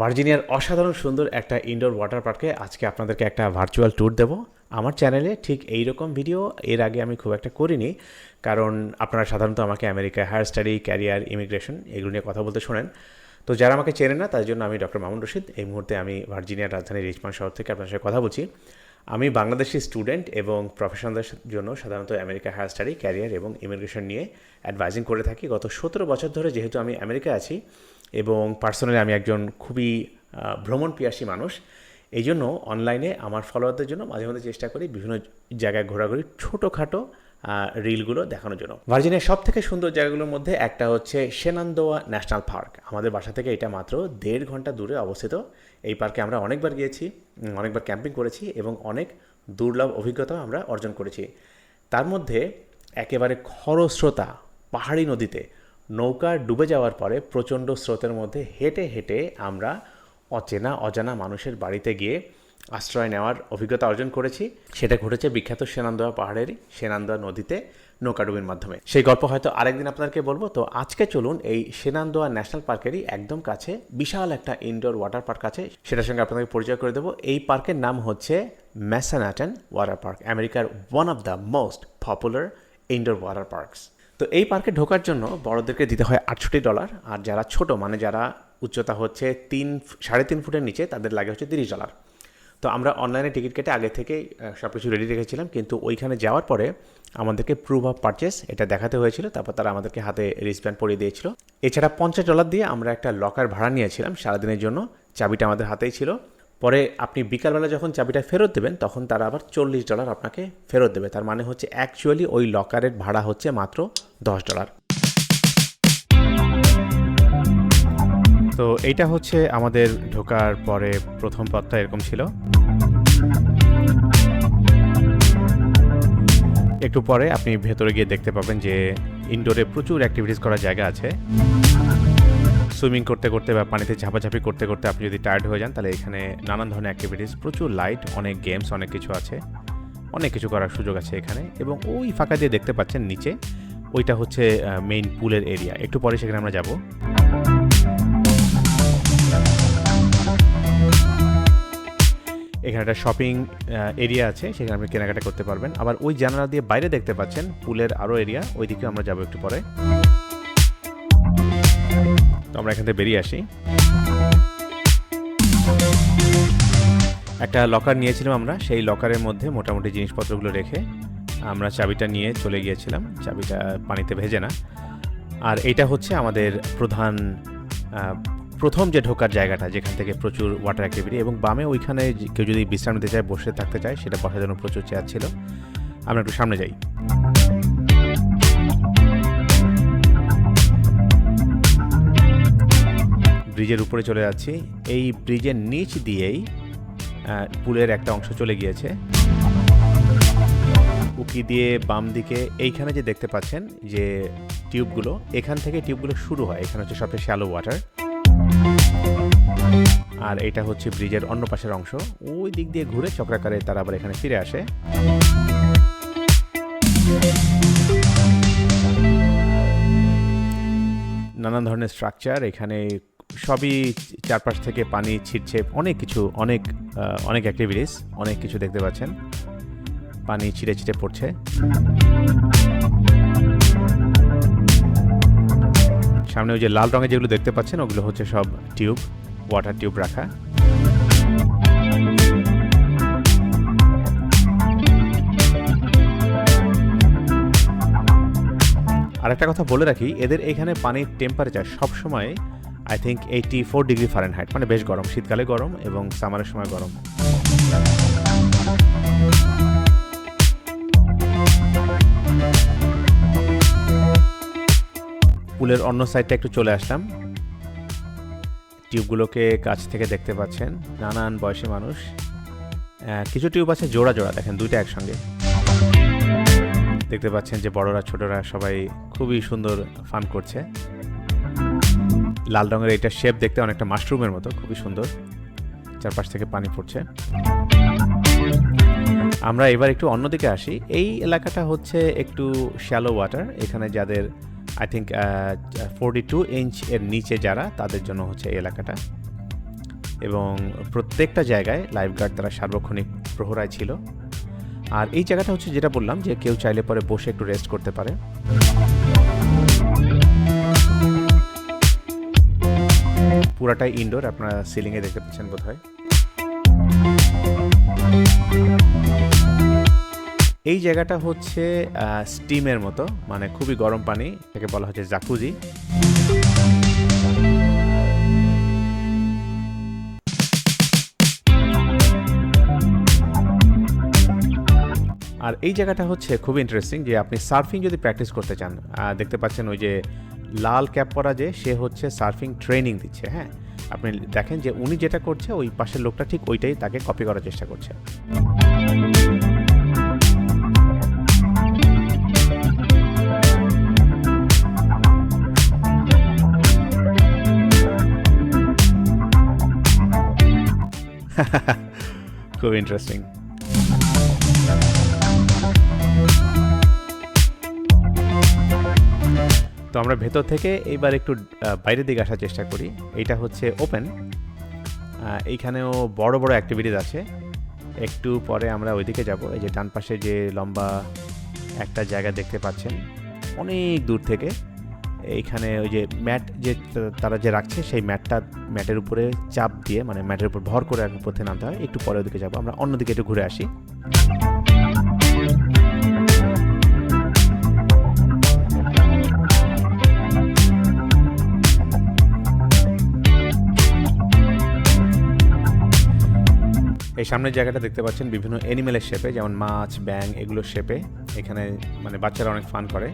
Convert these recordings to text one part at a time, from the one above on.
ভার্জিনিয়ার অসাধারণ সুন্দর একটা ইনডোর ওয়াটার পার্কে আজকে আপনাদেরকে একটা ভার্চুয়াল ট্যুর দেব। আমার চ্যানেলে ঠিক এই রকম ভিডিও এর আগে আমি খুব একটা করিনি, কারণ আপনারা সাধারণত আমাকে আমেরিকায় হায়ার স্টাডি ক্যারিয়ার ইমিগ্রেশন এগুলো নিয়ে কথা বলতে শোনেন। তো যারা আমাকে চেনে না, তার জন্য আমি ডক্টর মামুন রশিদ। এই মুহূর্তে আমি ভার্জিনিয়ার রাজধানী রিচমান শহর থেকে আপনার সাথে কথা বলছি। আমি বাংলাদেশি স্টুডেন্ট এবং প্রফেশনালদের জন্য সাধারণত আমেরিকা হায়ার স্টাডি ক্যারিয়ার এবং ইমিগ্রেশন নিয়ে অ্যাডভাইজিং করে থাকি। গত সতেরো বছর ধরে যেহেতু আমি আমেরিকায় আছি এবং পার্সোনালি আমি একজন খুবই ভ্রমণ পিয়াসী মানুষ, এই জন্য অনলাইনে আমার ফলোয়ারদের জন্য মাঝে মাঝে চেষ্টা করি বিভিন্ন জায়গায় ঘোরাঘুরি, ছোটোখাটো রিলগুলো দেখানোর জন্য। ভার্জিনিয়ার সব থেকে সুন্দর জায়গাগুলোর মধ্যে একটা হচ্ছে সেনান্দোয়া ন্যাশনাল পার্ক আমাদের বাসা থেকে এটা মাত্র দেড় ঘণ্টা দূরে অবস্থিত। এই পার্কে আমরা অনেকবার গিয়েছি অনেকবার ক্যাম্পিং করেছি এবং অনেক দুর্লভ অভিজ্ঞতাও আমরা অর্জন করেছি। তার মধ্যে একেবারে খরস্রোতা, পাহাড়ি নদীতে নৌকা ডুবে যাওয়ার পরে প্রচণ্ড স্রোতের মধ্যে হেঁটে হেঁটে আমরা অচেনা অজানা মানুষের বাড়িতে গিয়ে আশ্রয় নেওয়ার অভিজ্ঞতা অর্জন করেছি। সেটা ঘটেছে বিখ্যাত সেনান্দোয়া পাহাড়েরই, সেনান্দোয়া নদীতে নৌকাডুবির মাধ্যমে। সেই গল্প হয়তো আরেকদিন আপনাদেরকে বলব। তো আজকে চলুন এই সেনান্দোয়া ন্যাশনাল পার্কেরই একদম কাছে, বিশাল একটা ইনডোর ওয়াটার পার্ক আছে। সেটার সঙ্গে আপনাদেরকে পরিচয় করে দেবো। এই পার্কের নাম হচ্ছে ম্যাসানাটন ওয়াটার পার্ক, আমেরিকার one of the most popular indoor water parks তো এই পার্কে ঢোকার জন্য বড়দেরকে দিতে হয় আটষট্টি ডলার, আর যারা ছোট মানে যারা উচ্চতা হচ্ছে তিন, সাড়ে তিন ফুটের নিচে, তাদের লাগে হচ্ছে তিরিশ ডলার। তো আমরা অনলাইনে টিকিট কেটে আগে থেকেই সব কিছু রেডি রেখেছিলাম, কিন্তু ওইখানে যাওয়ার পরে আমাদেরকে প্রুভ অফ পারচেস এটা দেখাতে হয়েছিল, তারপর তারা আমাদেরকে হাতে রিসব্যান্ড পরিয়ে দিয়েছিল। এছাড়া পঞ্চাশ ডলার দিয়ে আমরা একটা লকার ভাড়া নিয়েছিলাম সারাদিনের জন্য, চাবিটা আমাদের হাতেই ছিল। পরে আপনি বিকালবেলা যখন চাবিটা ফেরত দেবেন, তখন তারা আবার চল্লিশ ডলার আপনাকে ফেরত দেবে। তার মানে হচ্ছে অ্যাকচুয়ালি ওই লকারের ভাড়া হচ্ছে মাত্র দশ ডলার তো এইটা হচ্ছে আমাদের ঢোকার পরে প্রথম পথটা এরকম ছিল। একটু পরে আপনি ভেতরে গিয়ে দেখতে পাবেন যে ইনডোরে প্রচুর অ্যাক্টিভিটিস করার জায়গা আছে। সুইমিং করতে করতে বা পানিতে ঝাপাঝাপি করতে করতে আপনি যদি টায়ার্ড হয়ে যান, তাহলে এখানে নানান ধরনের অ্যাক্টিভিটিস প্রচুর লাইট অনেক গেমস অনেক কিছু আছে। অনেক কিছু করার সুযোগ আছে এখানে এবং ওই ফাঁকা দিয়ে দেখতে পাচ্ছেন নিচে ওইটা হচ্ছে মেইন পুলের এরিয়া একটু পরে সেখানে আমরা যাব। এখানে একটা শপিং এরিয়া আছে, সেখানে আপনি কেনাকাটা করতে পারবেন। আবার ওই জানালা দিয়ে বাইরে দেখতে পাচ্ছেন পুলের আরও এরিয়া ওইদিকে আমরা যাব একটু পরে। তো আমরা এখান থেকে বেরিয়ে আসি। একটা লকার নিয়েছিলাম আমরা, সেই লকারের মধ্যে মোটামুটি জিনিসপত্রগুলো রেখে আমরা চাবিটা নিয়ে চলে গিয়েছিলাম। চাবিটা পানিতে ভেজে না। আর এটা হচ্ছে আমাদের প্রধান প্রথম যে ঢোকার জায়গাটা, যেখান থেকে প্রচুর ওয়াটার অ্যাক্টিভিটি এবং বামে ওইখানে কেউ যদি বিশ্রাম নিতে চায়, বসে থাকতে চায়, সেটা বসার জন্য প্রচুর চেয়ার ছিল। আমরা একটু সামনে যাই। ব্রিজের উপরে চলে যাচ্ছি। এই ব্রিজের নিচ দিয়েই পুলের একটা অংশ চলে গিয়েছে। উকি দিয়ে বাম দিকে এইখানে যে দেখতে পাচ্ছেন যে টিউবগুলো, এখান থেকে টিউবগুলো শুরু হয়। এখানে হচ্ছে সবচেয়ে শ্যালো ওয়াটার আর এটা হচ্ছে ব্রিজের অন্য পাশের অংশ। ওই দিক দিয়ে ঘুরে চক্রাকারে তারা আবার এখানে ফিরে আসে। নানান ধরনের স্ট্রাকচার এখানে সবই চারপাশ থেকে পানি ছিটছে, অনেক কিছু, অনেক অনেক অ্যাক্টিভিটিস অনেক কিছু দেখতে পাচ্ছেন। পানি ছিটে ছিটে পড়ছে। সামনে ওই যে লাল রঙের যেগুলো দেখতে পাচ্ছেন, ওগুলো হচ্ছে সব টিউব। ওয়াটার টিউব রাখা। আরেকটা কথা বলে রাখি, এদের এখানে পানির টেম্পারেচার সবসময় I think eighty four degree Fahrenheit মানে বেশ গরম, শীতকালে গরম এবং সামারের সময় গরম। পুলের অন্য সাইডটা একটু চলে আসলাম। টিউবগুলোকে কাছ থেকে দেখতে পাচ্ছেন। নানান বয়সী মানুষ। কিছু টিউব আছে জোড়া জোড়া, দেখেন দুইটা একসঙ্গে। দেখতে পাচ্ছেন যে বড়রা, ছোটরা সবাই খুবই সুন্দর ফান করছে। লাল রঙের এটা শেপ দেখতে অনেকটা মাশরুমের মতো, খুবই সুন্দর। চারপাশ থেকে পানি পড়ছে। আমরা এবার একটু অন্যদিকে আসি। এই এলাকাটা হচ্ছে একটু শ্যালো ওয়াটার এখানে যাদের I think forty two inch এর নিচে যারা, তাদের জন্য হচ্ছে এই এলাকাটা। এবং প্রত্যেকটা জায়গায় লাইফগার্ড তারা সার্বক্ষণিক প্রহরায় ছিল। আর এই জায়গাটা হচ্ছে যেটা বললাম যে কেউ চাইলে পরে বসে একটু রেস্ট করতে পারে। পুরাটাই ইনডোর আপনারা সিলিংয়ে দেখতে পাচ্ছেন বোধ হয় এই জায়গাটা হচ্ছে স্টিমের মতো মানে খুবই গরম পানি, এটাকে বলা হচ্ছে জাকুজি। আর এই জায়গাটা হচ্ছে খুব ইন্টারেস্টিং যে আপনি সার্ফিং যদি প্র্যাকটিস করতে চান দেখতে পাচ্ছেন ওই যে লাল ক্যাপ পরা যে, সে হচ্ছে সার্ফিং ট্রেনিং দিচ্ছে হ্যাঁ? আপনি দেখেন যে উনি যেটা করছে, ওই পাশের লোকটা ঠিক ওইটাই তাকে কপি করার চেষ্টা করছে। খুব ইন্টারেস্টিং তো আমরা ভেতর থেকে এইবার একটু বাইরের দিকে আসার চেষ্টা করি। এইটা হচ্ছে ওপেন এইখানেও বড় বড় অ্যাক্টিভিটিস আছে। একটু পরে আমরা ওইদিকে যাব। এই যে ডান পাশে যে লম্বা একটা জায়গা দেখতে পাচ্ছেন, অনেক দূর থেকে। এইখানে ওই যে ম্যাট যে তারা যে রাখছে, সেই ম্যাটটা ম্যাটের উপরে চাপ দিয়ে মানে ম্যাটের উপর ভর করে উপর থেকে নামতে হয়। একটু পরে ওদিকে যাব, আমরা অন্যদিকে একটু ঘুরে আসি। এই সামনের জায়গাটা দেখতে পাচ্ছেন বিভিন্ন অ্যানিমেলের শেপে যেমন মাছ ব্যাং এগুলোর শেপে এখানে মানে বাচ্চারা অনেক ফান করে।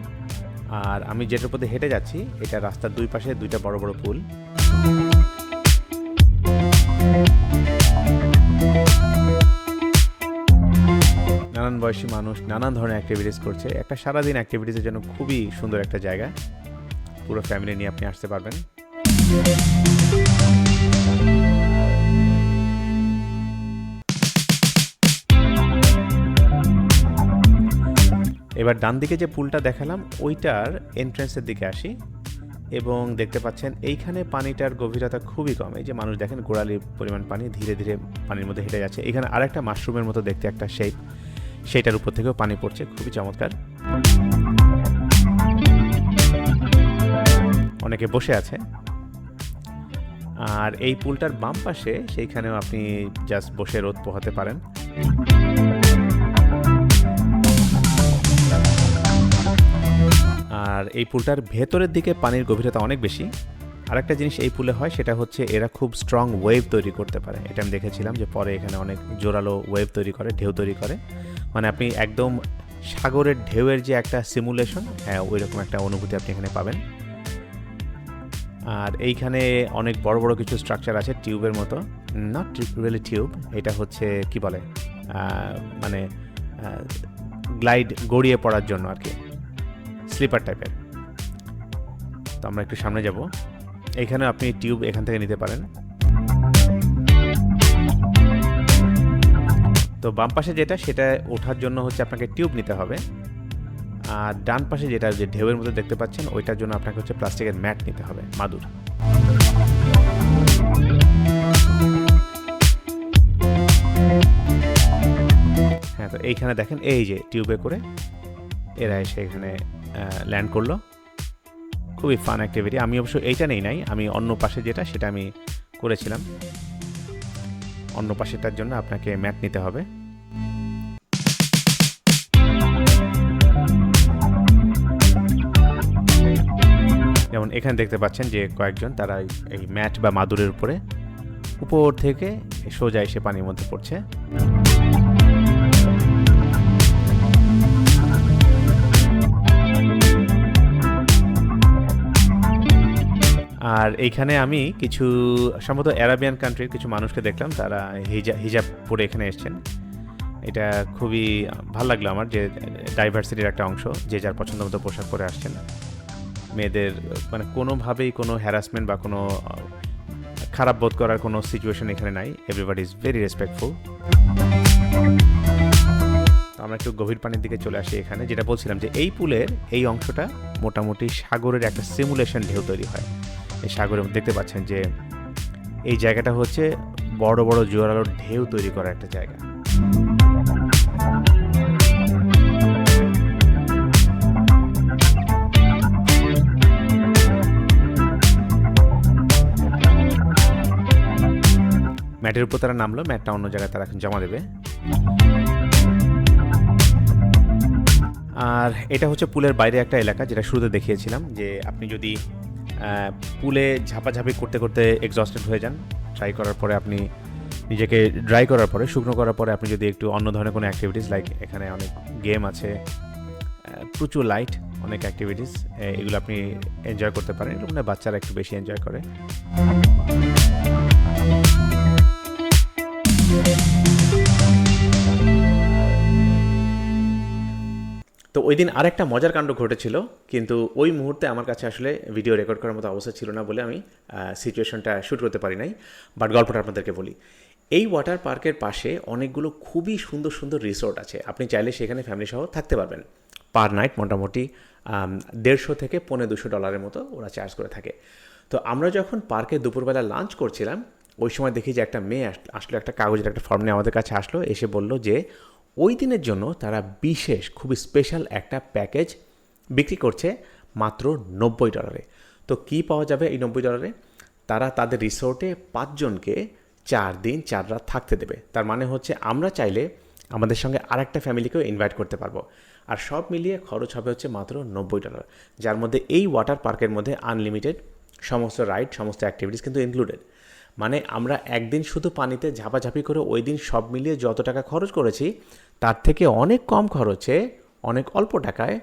আর আমি যেটার প্রতি হেঁটে যাচ্ছি, এটা রাস্তার দুই পাশে দুইটা বড় বড় পুল। নানান বয়সী মানুষ নানান ধরনের অ্যাক্টিভিটিস করছে। একটা সারাদিন অ্যাক্টিভিটিসের জন্য খুবই সুন্দর একটা জায়গা। পুরো ফ্যামিলি নিয়ে আপনি আসতে পারবেন। এবার ডান দিকে যে পুলটা দেখালাম, ওইটার এন্ট্রেন্সের দিকে আসি এবং দেখতে পাচ্ছেন এইখানে পানিটার গভীরতা খুবই কম। এই যে মানুষ দেখেন গোড়ালির পরিমাণ পানি, ধীরে ধীরে পানির মধ্যে হেঁটে যাচ্ছে। এখানে আরেকটা মাশরুমের মতো দেখতে একটা শেপ সেইটার উপর থেকেও পানি পড়ছে, খুবই চমৎকার। অনেকে বসে আছে। আর এই পুলটার বাম পাশে, সেইখানেও আপনি জাস্ট বসে রোদ পোহাতে পারেন। আর এই পুলটার ভেতরের দিকে পানির গভীরতা অনেক বেশি। আরেকটা জিনিস এই পুলে হয়, সেটা হচ্ছে এরা খুব স্ট্রং ওয়েভ তৈরি করতে পারে। এটা আমি দেখেছিলাম যে পরে এখানে অনেক জোরালো ওয়েভ তৈরি করে, ঢেউ তৈরি করে। মানে আপনি একদম সাগরের ঢেউয়ের যে একটা সিমুলেশন হ্যাঁ ওই রকম একটা অনুভূতি আপনি এখানে পাবেন। আর এইখানে অনেক বড় বড় কিছু স্ট্রাকচার আছে টিউবের মতো। নট রিয়েলি টিউব এটা হচ্ছে কি বলে? মানে গ্লাইড গড়িয়ে পড়ার জন্য আর কি। স্লিপার টাইপের। তো আমরা একটু সামনে যাব। এখানে আপনি টিউব এখান থেকে নিতে পারেন। তো বাম পাশে যেটা, সেটা ওঠার জন্য হচ্ছে আপনাকে টিউব নিতে হবে। আর ডান পাশে যেটা, যে ঢেউয়ের মধ্যে দেখতে পাচ্ছেন, ওইটার জন্য আপনাকে হচ্ছে প্লাস্টিকের ম্যাট নিতে হবে, মাদুর। হ্যাঁ তো এইখানে দেখেন, এই যে টিউবে করে, এরা এসে এখানে ল্যান্ড করল। খুবই ফান অ্যাক্টিভিটি আমি অবশ্য এইটা নেই নাই, আমি অন্য পাশে যেটা, সেটা আমি করেছিলাম। অন্য পাশেটার জন্য আপনাকে ম্যাট নিতে হবে। যেমন এখানে দেখতে পাচ্ছেন যে কয়েকজন তারা এই- এই ম্যাট বা মাদুরের উপরে, উপর থেকে সোজা এসে পানির মধ্যে পড়ছে। আর এইখানে আমি কিছু সম্ভবত অ্যারাবিয়ান কান্ট্রির কিছু মানুষকে দেখলাম, তারা হিজা, হিজাব পরে এখানে এসেছেন। এটা খুবই ভালো লাগল আমার যে ডাইভার্সিটির একটা অংশ, যে যার পছন্দ মতো পোশাক পরে আসছেন। মেয়েদের মানে কোনোভাবেই কোনো হ্যারাসমেন্ট বা কোনো, খারাপ বোধ করার কোনো সিচুয়েশন এখানে নাই। এভরিবাডি ইজ ভেরি রেসপেক্টফুল আমরা একটু গভীর পানির দিকে চলে আসি এখানে, যেটা বলছিলাম যে এই পুলের এই অংশটা মোটামুটি সাগরের একটা সিমুলেশন ঢেউ তৈরি হয়। এই সাগরে দেখতে পাচ্ছেন যে এই জায়গাটা হচ্ছে বড় বড় জোয়ারালোর ঢেউ তৈরি করা একটা জায়গা। ম্যাটের উপর তারা নামলো, ম্যাটটা অন্য জায়গায় তারা এখন জমা দেবে। আর এটা হচ্ছে পুলের বাইরে একটা এলাকা, যেটা শুরুতে দেখিয়েছিলাম যে আপনি যদি পুলে ঝাপাঝাপি করতে করতে এক্সস্টেড হয়ে যান। ট্রাই করার পরে আপনি নিজেকে ড্রাই করার পরে, শুকনো করার পরে আপনি যদি একটু অন্য ধরনের কোনো অ্যাক্টিভিটিস লাইক এখানে অনেক গেম আছে প্রচুর লাইট অনেক অ্যাক্টিভিটিস এগুলো আপনি এনজয় করতে পারেন। এগুলো বাচ্চারা একটু বেশি এনজয় করে। তো ওই দিন আরেকটা মজার কাণ্ড ঘটেছিল, কিন্তু ওই মুহূর্তে আমার কাছে আসলে ভিডিও রেকর্ড করার মতো অবস্থা ছিল না বলে আমি সিচুয়েশনটা শ্যুট করতে পারি নাই বাট গল্পটা আপনাদেরকে বলি। এই ওয়াটার পার্কের পাশে অনেকগুলো খুবই সুন্দর সুন্দর রিসোর্ট আছে। আপনি চাইলে সেখানে ফ্যামিলি সহ থাকতে পারবেন। পার নাইট মোটামুটি দেড়শো থেকে পনেরো দুশো ডলারের মতো ওরা চার্জ করে থাকে। তো আমরা যখন পার্কে দুপুরবেলা লাঞ্চ করছিলাম, ওই সময় দেখি যে একটা মেয়ে আস- আসলো, একটা কাগজের একটা ফর্ম নিয়ে আমাদের কাছে আসলো, এসে বলল যে ওই দিনের জন্য তারা বিশেষ খুবই স্পেশাল একটা প্যাকেজ বিক্রি করছে মাত্র নব্বই ডলারে তো কি পাওয়া যাবে এই নব্বই ডলারে তারা তাদের রিসোর্টে পাঁচজনকে চার দিন, চার রাত থাকতে দেবে। তার মানে হচ্ছে আমরা চাইলে আমাদের সঙ্গে আরেকটা ফ্যামিলিকেও ইনভাইট করতে পারব। আর সব মিলিয়ে খরচ হবে হচ্ছে মাত্র নব্বই ডলার যার মধ্যে এই ওয়াটার পার্কের মধ্যে আনলিমিটেড সমস্ত রাইড সমস্ত অ্যাক্টিভিটিস কিন্তু ইনক্লুডেড মানে আমরা একদিন শুধু পানিতে ঝাপাঝাপি করে ওই দিন সব মিলিয়ে যত টাকা খরচ করেছি, তার থেকে অনেক কম খরচে, অনেক অল্প টাকায়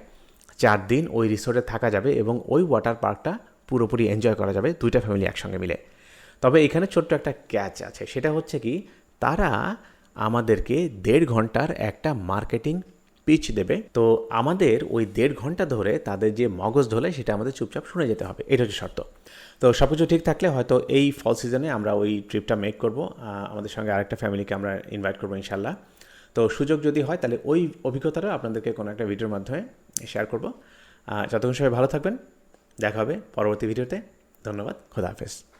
চার দিন ওই রিসোর্টে থাকা যাবে এবং ওই ওয়াটার পার্কটা পুরোপুরি এনজয় করা যাবে দুইটা ফ্যামিলি একসঙ্গে মিলে। তবে এখানে ছোট্ট একটা ক্যাচ আছে, সেটা হচ্ছে কি, তারা আমাদেরকে দেড় ঘণ্টার একটা মার্কেটিং পিচ দেবে। তো আমাদের ওই দেড় ঘণ্টা ধরে তাদের যে মগজ ধলে সেটা আমাদের চুপচাপ শুনে যেতে হবে। এটা হচ্ছে শর্ত। তো সব কিছু ঠিক থাকলে হয়তো এই ফল সিজনে আমরা ওই ট্রিপটা মেক করব। আমাদের সঙ্গে আরেকটা ফ্যামিলিকে আমরা ইনভাইট করব ইনশাল্লাহ তো সুযোগ যদি হয় তাহলে ওই অভিজ্ঞতাটা আপনাদেরকে কোনো একটা ভিডিওর মাধ্যমে শেয়ার করব। যতক্ষণ সবাই ভালো থাকবেন, দেখা হবে পরবর্তী ভিডিওতে ধন্যবাদ। খোদা হাফেজ।